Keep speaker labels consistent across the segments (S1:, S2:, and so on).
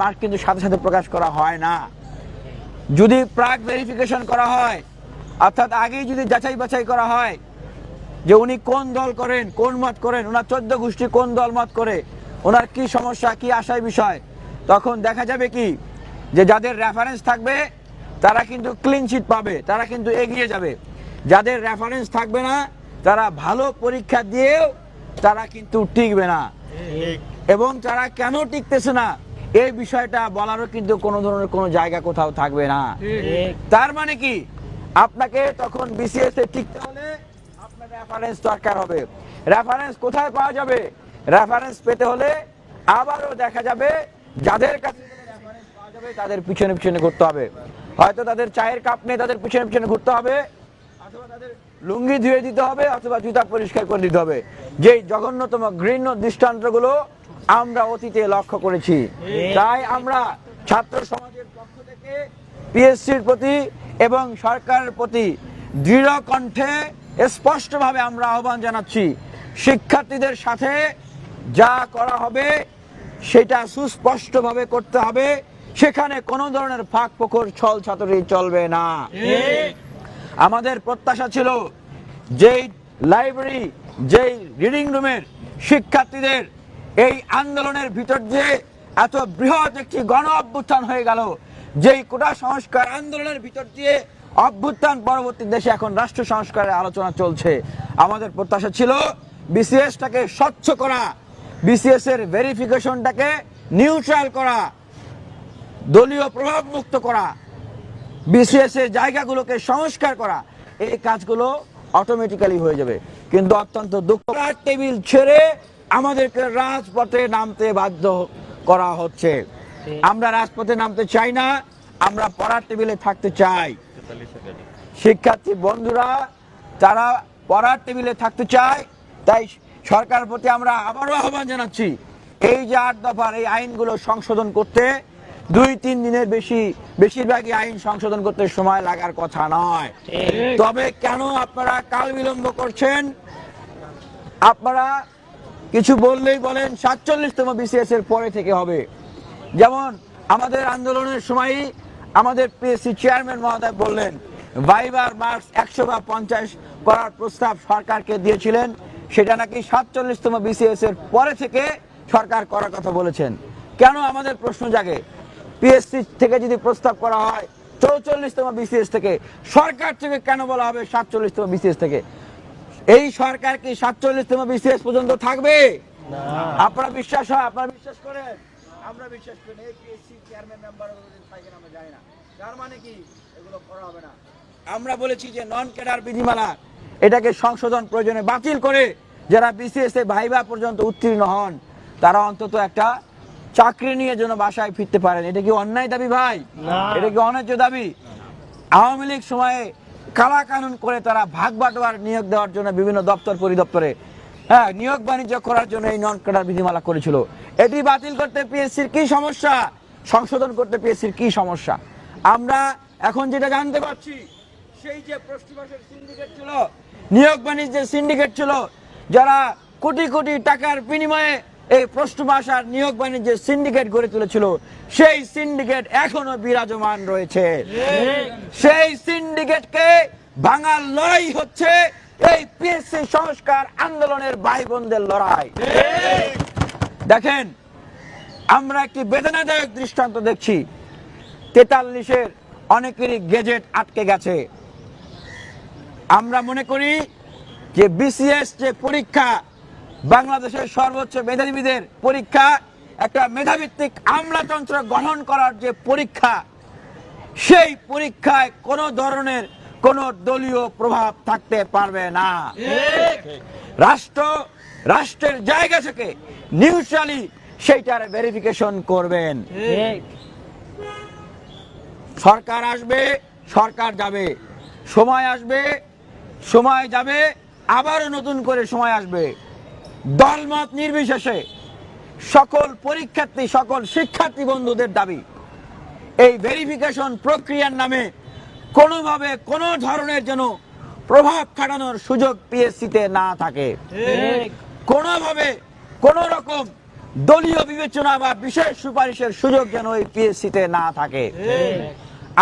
S1: Mark কিন্তু সাথে সাথে প্রকাশ করা হয় না। যদি প্রাক ভেরিফিকেশন করা হয় অর্থাৎ আগেই যদি যাচাই বাছাই করা হয় যে উনি কোন দল করেন কোন মত করেন ওনার চোদ্দ গোষ্ঠী কোন দল মত করে ওনার কি সমস্যা কি আশায় বিষয় তখন দেখা যাবে কি যে যাদের রেফারেন্স থাকবে তারা কিন্তু ক্লিন চিট পাবে তারা কিন্তু এগিয়ে যাবে। যাদের রেফারেন্স থাকবে না তারা ভালো পরীক্ষা দিয়েও তারা কিন্তু টিকবে না। এবং তারা কেন টিকতেছে না? এই বিষয়টা বলারও কিন্তু কোনো ধরনের কোনো জায়গা কোথাও থাকবে না। তার মানে কি? আপনাকে তখন বিসিএস এ টিকতে হলে আপনার রেফারেন্স দরকার হবে। রেফারেন্স কোথায় পাওয়া যাবে? রেফারেন্স পেতে হলে আবারও দেখা যাবে যাদের কাছে রেফারেন্স পাওয়া যাবে, তাদের পিছনে পিছনে ঘুরতে হবে। হয়তো তাদের চায়ের কাপ নিয়ে তাদের পিছনে পিছনে ঘুরতে হবে, অথবা তাদের লুঙ্গি ধুয়ে দিতে হবে, অথবা জুতা পরিষ্কার করে দিতে হবে। যেই জঘন্যতম, ঘৃণ্য দৃষ্টান্তগুলো আমরা অতীতে লক্ষ্য করেছি। তাই আমরা ছাত্র সমাজের পক্ষ থেকে পিএসসির প্রতি এবং সরকারের প্রতি দৃঢ় কণ্ঠে স্পষ্টভাবে আমরা আহ্বান জানাচ্ছি, শিক্ষার্থীদের সাথে যা করা হবে সেটা সুস্পষ্টভাবে করতে হবে। সেখানে কোনো ধরনের ফাঁক পোখর ছল ছাতরি চলবে না। আমাদের প্রত্যাশা ছিল যেই লাইব্রেরি যেই রিডিং রুমের শিক্ষার্থীদের এই আন্দোলনের ভিতর দিয়ে এত বৃহৎ একটি গণ অভ্যুত্থান হয়ে গেল। যেই কোটা সংস্কার আন্দোলনের ভিতর দিয়ে অভ্যুত্থান পরবর্তী দেশে এখন রাষ্ট্র সংস্কারের আলোচনা চলছে। আমাদের প্রত্যাশা ছিল বিসিএসটাকে স্বচ্ছ করা বিসিএস এর ভেরিফিকেশনটাকে নিউট্রাল করা, দলীয় প্রভাব মুক্ত করা বিসিএস এর জায়গাগুলোকে সংস্কার করা, এই কাজগুলো অটোমেটিক্যালি হয়ে যাবে। কিন্তু অত্যন্ত দুঃখ টেবিল ছেড়ে আমাদেরকে রাজপথে নামতে বাধ্য করা হচ্ছে। আমরা রাজপথে নামতে চাই না আমরা পড়ার টেবিলে থাকতে চাই। শিক্ষার্থী বন্ধুরা তারা পড়ার টেবিলে থাকতে চায় তাই সরকার প্রতি আমরা আবারও আহ্বান জানাচ্ছি এই যে আট দফার এই আইনগুলো সংশোধন করতে দুই তিন দিনের বেশি বেশিরভাগই আইন সংশোধন করতে সময় লাগার কথা নয়। তবে কেন আপনারা কাল বিলম্ব করছেন? আপনারা কিছু বললেই বলেন, সাতচল্লিশতম বিসিএস এর পরে থেকে হবে। যেমন আমাদের আন্দোলনের সময় আমাদের পিএসসি চেয়ারম্যান মহোদয় বললেন, ভাইবার মার্কস একশো বা পঞ্চাশ করার প্রস্তাব সরকারকে দিয়েছিলেন। সেটা নাকি সাতচল্লিশতম বিসিএস এর পরে থেকে সরকার করার কথা বলেছেন। কেন আমাদের প্রশ্ন জাগে? পিএসসি থেকে যদি প্রস্তাব করা হয়, চৌচল্লিশতম বিসিএস থেকে সরকার থেকে কেন বলা হবে সাতচল্লিশতম বিসিএস থেকে? এই সরকার কি সাতচল্লিশতম বিসিএস পর্যন্ত থাকবে? আপনারা বিশ্বাস হয় আপনারা বিশ্বাস করেন? আমরা বিশ্বাস করি না। এই পিএসসি চেয়ারম্যান মেম্বার আমরা জানি না। তার মানে কি? এগুলো করা হবে না। আমরা বলেছি যে নন ক্যাডার বিধিমালা এটাকে সংশোধন প্রয়োজনে বাতিল করে যারা বিসিএস এ ভাইবা পর্যন্ত উত্তীর্ণ হন তারা অন্তত একটা চাকরি নিয়ে যেন বাসায় ফিরতে পারেন। এটা কি অন্যায় দাবি ভাই? এটা কি অন্যায্য দাবি? আওয়ামী লীগ সময়ে কালা কানুন করে তারা ভাগ বাটোয়ার নিয়োগ দেওয়ার জন্য বিভিন্ন দপ্তর পরিদপ্তরে হ্যাঁ নিয়োগ বাণিজ্য করার জন্য এই নন ক্যাডার বিধিমালা করেছিল। এটি বাতিল করতে পিএসসির কি সমস্যা? সংশোধন করতে পিএসসির কি সমস্যা? আমরা এখন যেটা জানতে পারছি, সেই যে প্রশ্নবাসের সিন্ডিকেট ছিল, নিয়োগ বাণিজ্যের সিন্ডিকেট ছিল, যারা কোটি কোটি টাকার বিনিময়ে এই প্রশ্ন ভাষার নিয়োগ বাণিজ্যের সিন্ডিকেট গড়ে তুলেছিল, সেই সিন্ডিকেট এখনও বিরাজমান রয়েছে। সেই সিন্ডিকেটকে ভাঙার লড়াই হচ্ছে এই পিএসসি সংস্কার আন্দোলনের ভাই বোনদের লড়াই। দেখেন, আমরা একটি বেদনাদায়ক দৃষ্টান্ত দেখছি। তেতাল্লিশের অনেকেরই গেজেট আটকে গেছে। আমরা মনে করি যে বিসিএস যে পরীক্ষা বাংলাদেশের সর্বোচ্চ মেধাবীদের পরীক্ষা, একটা মেধাভিত্তিক আমলাতন্ত্র গঠন করার যে পরীক্ষা, সেই পরীক্ষায় কোনো ধরনের কোনো দলীয় প্রভাব থাকতে পারবে না। রাষ্ট্র, রাষ্ট্রের জায়গা থেকে নিউট্রালি সেইটার ভেরিফিকেশন করবেন। সরকার আসবে, সরকার যাবে। সময় আসবে, সময় যাবে, আবারও নতুন করে সময় আসবে। দলমত নির্বিশেষে সকল পরীক্ষার্থী সকল শিক্ষার্থী বন্ধুদের দাবি এই ভেরিফিকেশন প্রক্রিয়ার নামে কোনোভাবে কোনো ধরনের যেন প্রভাব খাটানোর সুযোগ পিএসসিতে না থাকে। কোনোভাবে কোনো রকম দলীয় বিবেচনা বা বিশেষ সুপারিশের সুযোগ যেন এই পিএসসিতে না থাকে।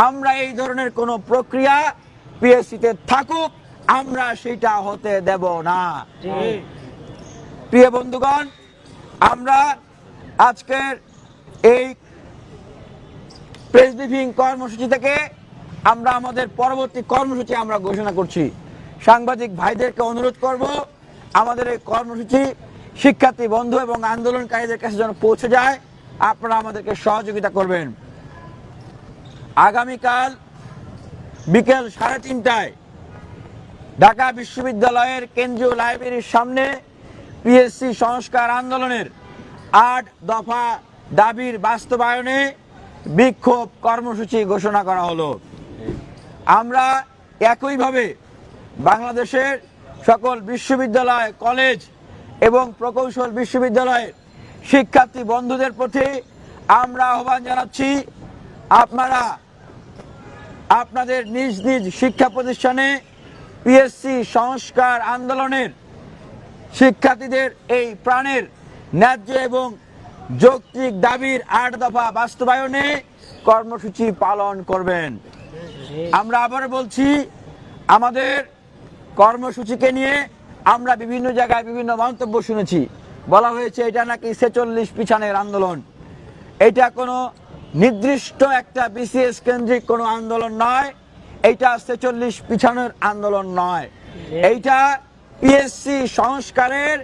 S1: আমরা এই ধরনের কোনো প্রক্রিয়া পিএসসিতে থাকুক আমরা সেটা হতে দেব না। প্রিয় বন্ধুগণ, আমরা আজকের এই প্রেস ব্রিফিং কর্মসূচি থেকে আমরা আমাদের পরবর্তী কর্মসূচি আমরা ঘোষণা করছি। সাংবাদিক ভাইদেরকে অনুরোধ করব, আমাদের এই কর্মসূচি শিক্ষার্থী, বন্ধু এবং আন্দোলনকারীদের কাছে যেন পৌঁছে যায়, আপনারা আমাদেরকে সহযোগিতা করবেন। আগামীকাল বিকেল সাড়ে তিনটায় ঢাকা বিশ্ববিদ্যালয়ের কেন্দ্রীয় লাইব্রেরির সামনে পিএসসি সংস্কার আন্দোলনের আট দফা দাবির বাস্তবায়নে বিক্ষোভ কর্মসূচি ঘোষণা করা হলো। আমরা একইভাবে বাংলাদেশের সকল বিশ্ববিদ্যালয়, কলেজ এবং প্রকৌশল বিশ্ববিদ্যালয়ের শিক্ষার্থী বন্ধুদের প্রতি আমরা আহ্বান জানাচ্ছি, আপনারা আপনাদের নিজ নিজ শিক্ষা প্রতিষ্ঠানে পিএসসি সংস্কার আন্দোলনের শিক্ষার্থীদের এই প্রাণের ন্যায্য এবং যৌক্তিক দাবির আট দফা বাস্তবায়নে কর্মসূচি পালন করবেন। আমরা আবার বলছি, আমাদের কর্মসূচিকে নিয়ে আমরা বিভিন্ন জায়গায় বিভিন্ন মন্তব্য শুনেছি। বলা হয়েছে, এটা নাকি ছেচল্লিশ পিছানের আন্দোলন। এটা কোনো নির্দিষ্ট একটা বিসিএস কেন্দ্রিক কোনো আন্দোলন নয়। এইটা ছেচল্লিশ পিছানোর আন্দোলন নয়। এইটা পিএসসি সংস্কারের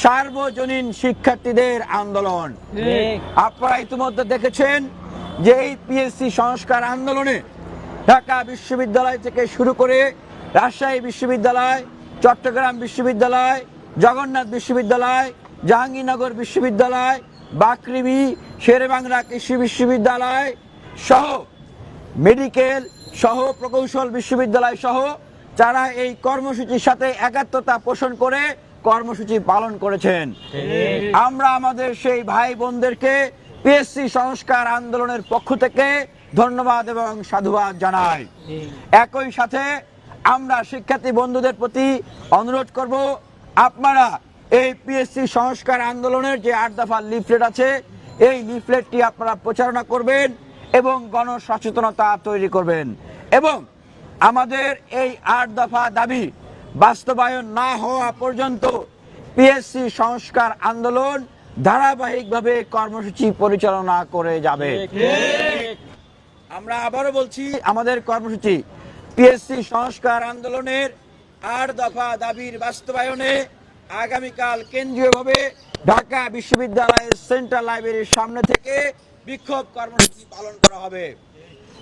S1: সার্বজনীন শিক্ষার্থীদের আন্দোলন। আপনারা ইতিমধ্যে দেখেছেন যে এই পিএসসি সংস্কার আন্দোলনে ঢাকা বিশ্ববিদ্যালয় থেকে শুরু করে রাজশাহী বিশ্ববিদ্যালয় চট্টগ্রাম বিশ্ববিদ্যালয় জগন্নাথ বিশ্ববিদ্যালয় জাহাঙ্গীরনগর বিশ্ববিদ্যালয় বাকৃবি শেরেবাংলা কৃষি বিশ্ববিদ্যালয় সহ মেডিকেল সহ প্রকৌশল বিশ্ববিদ্যালয় সহ যারা এই কর্মসূচির সাথে একাত্মতা পোষণ করে কর্মসূচি পালন করেছেন। আমরা আমাদের সেই ভাই বোনদেরকে পিএসসি সংস্কার আন্দোলনের পক্ষ থেকে ধন্যবাদ এবং সাধুবাদ জানাই। একই সাথে আমরা শিক্ষার্থী বন্ধুদের প্রতি অনুরোধ করব, আপনারা এই পিএসসি সংস্কার আন্দোলনের যে আট দফা লিফলেট আছে, এই লিফলেটটি আপনারা প্রচারণা করবেন এবং গণসচেতনতা তৈরি করবেন। এবং আমাদের এই আট দফা দাবি বাস্তবায়ন না হওয়া পর্যন্ত পিএসসি সংস্কার আন্দোলন ধারাবাহিকভাবে কর্মসূচি পরিচালনা করে যাবে। আমরা আবারও বলছি, আমাদের কর্মসূচি পিএসসি সংস্কার আন্দোলনের আট দফা দাবির বাস্তবায়নে আগামীকাল কেন্দ্রীয়ভাবে ঢাকা বিশ্ববিদ্যালয়ের সেন্ট্রাল লাইব্রেরির সামনে থেকে বিক্ষোভ কর্মসূচি পালন করা হবে।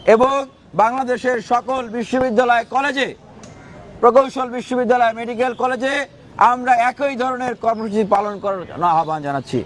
S1: এবং বাংলাদেশের সকল বিশ্ববিদ্যালয় কলেজে, প্রকৌশল বিশ্ববিদ্যালয়, মেডিকেল কলেজে আমরা একই ধরনের কর্মসূচি পালন করার আহ্বান জানাচ্ছি।